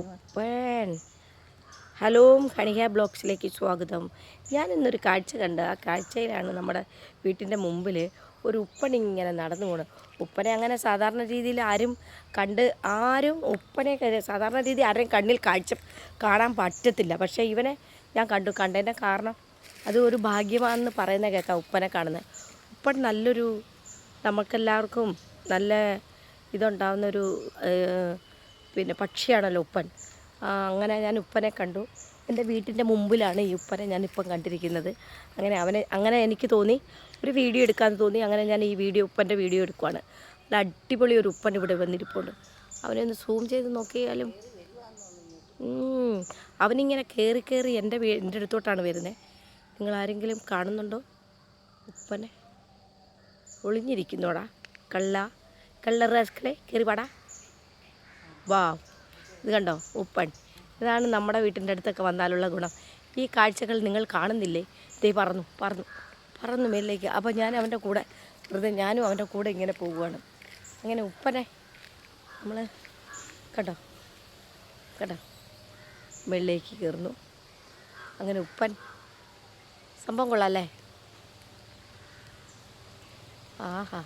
ഉപ്പൻ. Hello ഖണിക ബ്ലോഗ്സിലേക്ക് സ്വാഗതം. ഞാൻ ഇന്നൊരു കാഴ്ച കണ്ട് ആ കാഴ്ചയിലാണ് നമ്മുടെ വീട്ടിന്റെ മുമ്പിൽ ഒരു ഉപ്പൻ ഇങ്ങനെ നടന്നു പോണത്. ഉപ്പനെ അങ്ങനെ സാധാരണ രീതിയിൽ ആരും കണ്ട് ആരും ഉപ്പനെ സാധാരണ രീതിയിൽ ആരെയും കണ്ണിൽ കാഴ്ച കാണാൻ പറ്റത്തില്ല. പക്ഷേ ഇവനെ ഞാൻ കണ്ടു. കണ്ടതിന്റെ കാരണം അത് ഒരു ഭാഗ്യമാണെന്ന് പറയുന്ന കേൾക്കാം ഉപ്പനെ കാണുന്നത്. ഉപ്പൻ നല്ലൊരു നമുക്കെല്ലാവർക്കും നല്ല ഇതുണ്ടാവുന്നൊരു ഏഹ്, പിന്നെ പക്ഷിയാണല്ലോ ഉപ്പൻ. അങ്ങനെ ഞാൻ ഉപ്പനെ കണ്ടു. എന്റെ വീട്ടിന്റെ മുമ്പിലാണ് ഈ ഉപ്പനെ ഞാനിപ്പം കണ്ടിരിക്കുന്നത്. അങ്ങനെ അവനെ അങ്ങനെ എനിക്ക് തോന്നി ഒരു വീഡിയോ എടുക്കാമെന്ന് തോന്നി അങ്ങനെ ഞാൻ ഈ വീഡിയോ ഉപ്പന്റെ വീഡിയോ എടുക്കുവാണ്. നല്ല അടിപൊളി ഒരു ഉപ്പൻ ഇവിടെ വന്നിരിപ്പുണ്ട്. അവനെ ഒന്ന് സൂം ചെയ്ത് നോക്കിയാലും. അവനിങ്ങനെ കയറി കയറി എന്റെ വീ എന്റെ അടുത്തോട്ടാണ് വരുന്നത് നിങ്ങൾ ആരെങ്കിലും കാണുന്നുണ്ടോ ഉപ്പനെ? ഒളിഞ്ഞിരിക്കുന്നോടാ. കള്ള കള്ള റാസ്കളെ കയറി പാടാ വാ ഇത് കണ്ടോ? ഉപ്പൻ. ഇതാണ് നമ്മുടെ വീട്ടിന്റെ അടുത്തൊക്കെ വന്നാലുള്ള ഗുണം. ഈ കാഴ്ചകൾ നിങ്ങൾ കാണുന്നില്ലേ? ദേ പറന്നു പറന്നു പറന്നു മേലിലേക്ക്. അപ്പോൾ ഞാൻ അവന്റെ കൂടെ വെറുതെ ഞാനും അവന്റെ കൂടെ ഇങ്ങനെ പോവുകയാണ്. അങ്ങനെ ഉപ്പനെ നമ്മൾ കേട്ടോ കേട്ടോ വെള്ളിലേക്ക് കയറുന്നു. അങ്ങനെ ഉപ്പൻ. സംഭവം കൊള്ളാമല്ലേ ആഹാ.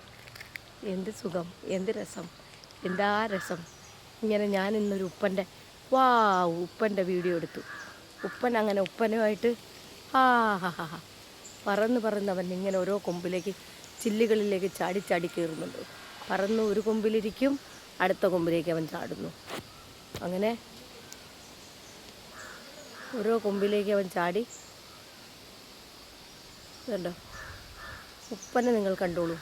എന്ത് സുഖം എന്ത് രസം എന്താ രസം? ഇങ്ങനെ ഞാൻ ഇന്നൊരു ഉപ്പന്റെ വാ ഉപ്പന്റെ വീഡിയോ എടുത്തു. ഉപ്പൻ അങ്ങനെ ഉപ്പനുമായിട്ട് ആ ഹാ ഹാ ഹാ പറന്ന് പറന്ന് അവൻ ഇങ്ങനെ ഓരോ കൊമ്പിലേക്ക് ചില്ലുകളിലേക്ക് ചാടി ചാടി കയറുന്നുണ്ട്. പറന്ന് ഒരു കൊമ്പിലിരിക്കും അടുത്ത കൊമ്പിലേക്ക് അവൻ ചാടുന്നു. അങ്ങനെ ഓരോ കൊമ്പിലേക്ക് അവൻ ചാടി. ഇതുണ്ടോ? ഉപ്പനെ നിങ്ങൾ കണ്ടോളൂ.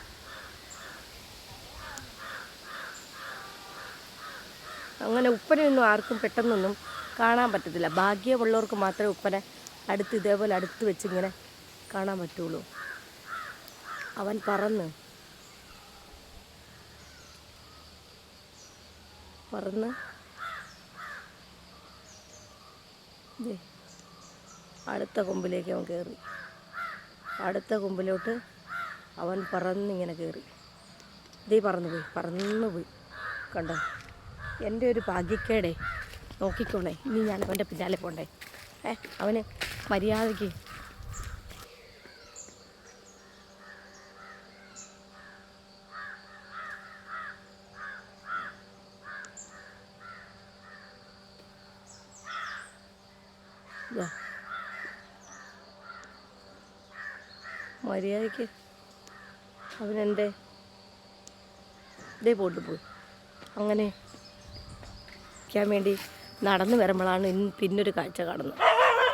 അങ്ങനെ ഉപ്പനെയൊന്നും ആർക്കും പെട്ടെന്നൊന്നും കാണാൻ പറ്റത്തില്ല. ഭാഗ്യമുള്ളവർക്ക് മാത്രമേ ഉപ്പനെ അടുത്ത് ഇതേപോലെ അടുത്ത് വെച്ചിങ്ങനെ കാണാൻ പറ്റുള്ളൂ. അവൻ പറന്ന്. പറന്ന്. അടുത്ത കൊമ്പിലേക്ക് അവൻ കയറി അടുത്ത കൊമ്പിലോട്ട് അവൻ പറന്നിങ്ങനെ കയറി ഇതേ പറന്നു പോയി. പറന്നു പോയി. കണ്ടോ? എന്റെ ഒരു ഭാഗ്യക്കേടെ. നോക്കിക്കോണേ. ഇനി ഞാൻ അവന്റെ പിന്നാലെ പോണ്ടേ. ഏ അവന് മര്യാദയ്ക്ക്. മര്യാദയ്ക്ക് അവനെന്റെ ഇതേ പോട്ട് പോയി അങ്ങനെ ക്കാൻ വേണ്ടി നടന്നു വരുമ്പോഴാണ് ഇന്ന് പിന്നൊരു കാഴ്ച കാണുന്നത്.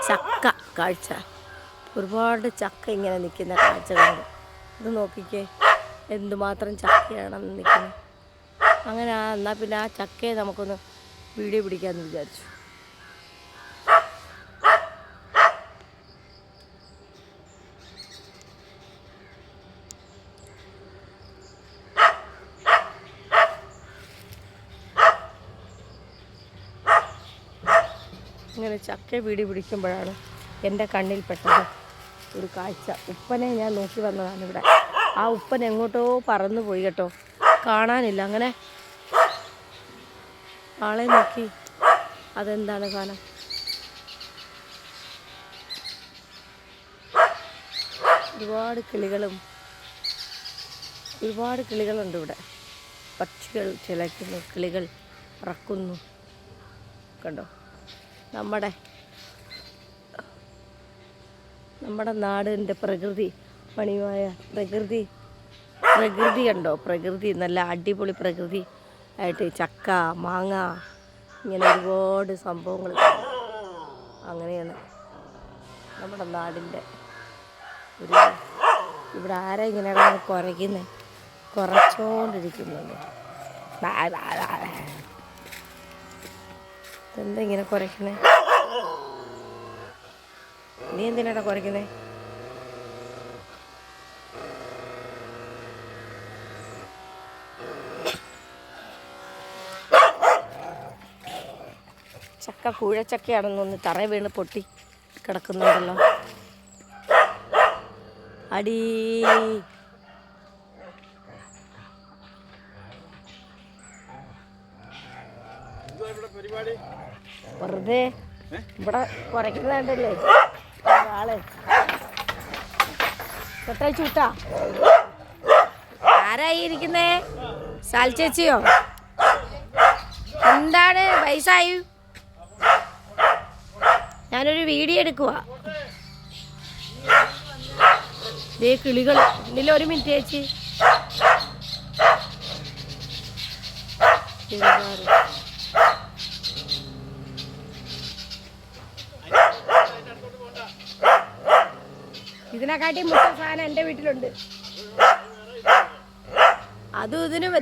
ചക്ക കാഴ്ച. ഒരുപാട് ചക്ക ഇങ്ങനെ നിൽക്കുന്ന കാഴ്ച കാണും. ഇത് നോക്കിക്കേ എന്തുമാത്രം ചക്കയാണെന്ന് നിൽക്കുന്നത്. അങ്ങനെ ആ എന്നാൽ പിന്നെ ആ ചക്കയെ നമുക്കൊന്ന് വീഡിയോ പിടിക്കാമെന്ന് വിചാരിച്ചു. ഇങ്ങനെ ചക്ക വീടി പിടിക്കുമ്പോഴാണ് എന്റെ കണ്ണിൽ പെട്ടത് ഒരു കാഴ്ച. ഉപ്പനെ ഞാൻ നോക്കി വന്നതാണ് ഇവിടെ. ആ ഉപ്പൻ എങ്ങോട്ടോ പറന്നു പോയി കേട്ടോ. കാണാനില്ല. അങ്ങനെ ആളെ നോക്കി. അതെന്താണ് കാണാൻ ഒരുപാട് കിളികളും ഒരുപാട് കിളികളുണ്ട് ഇവിടെ. പക്ഷികൾ ചിലയ്ക്കുന്നു കിളികൾ പറക്കുന്നു. കണ്ടോ? നമ്മുടെ നമ്മുടെ നാടിന്റെ പ്രകൃതി പണിയുമായ പ്രകൃതി പ്രകൃതി കണ്ടോ? പ്രകൃതി നല്ല അടിപൊളി പ്രകൃതി ആയിട്ട് ചക്ക മാങ്ങ ഇങ്ങനെ ഒരുപാട് സംഭവങ്ങൾ അങ്ങനെയാണ് നമ്മുടെ നാടിന്റെ ഒരു ഇവിടെ ആരാ ഇങ്ങനെ കുറയ്ക്കുന്നത് കുറച്ചോണ്ടിരിക്കുന്നത് എന്താ ഇങ്ങനെ കുറയ്ക്കണേ നീ എന്തിനാടാ കുറയ്ക്കുന്നേ? ചക്ക കൂഴച്ചക്കയാണെന്നൊന്ന് തറ വീണ് പൊട്ടി കിടക്കുന്നുണ്ടല്ലോ. അടീ. വെറുതെ ഇവിടെ കുറയ്ക്കുന്നതല്ലേ ആൾ തൊട്ടഴിച്ചു വിട്ടാ. ആരായി ഇരിക്കുന്നേ? സാൽച്ചേച്ചിയോ എന്താണ്? വയസ്സായി? ഞാനൊരു വീഡിയോ എടുക്കുക ദേ കിളികൾ. ഇതിൽ ഒരു മിനിറ്റ് ചേച്ചി. കിളികാറ്. ഇതിനെക്കാട്ടി മുട്ട സാധനം എന്റെ വീട്ടിലുണ്ട് അതും ഇതിനും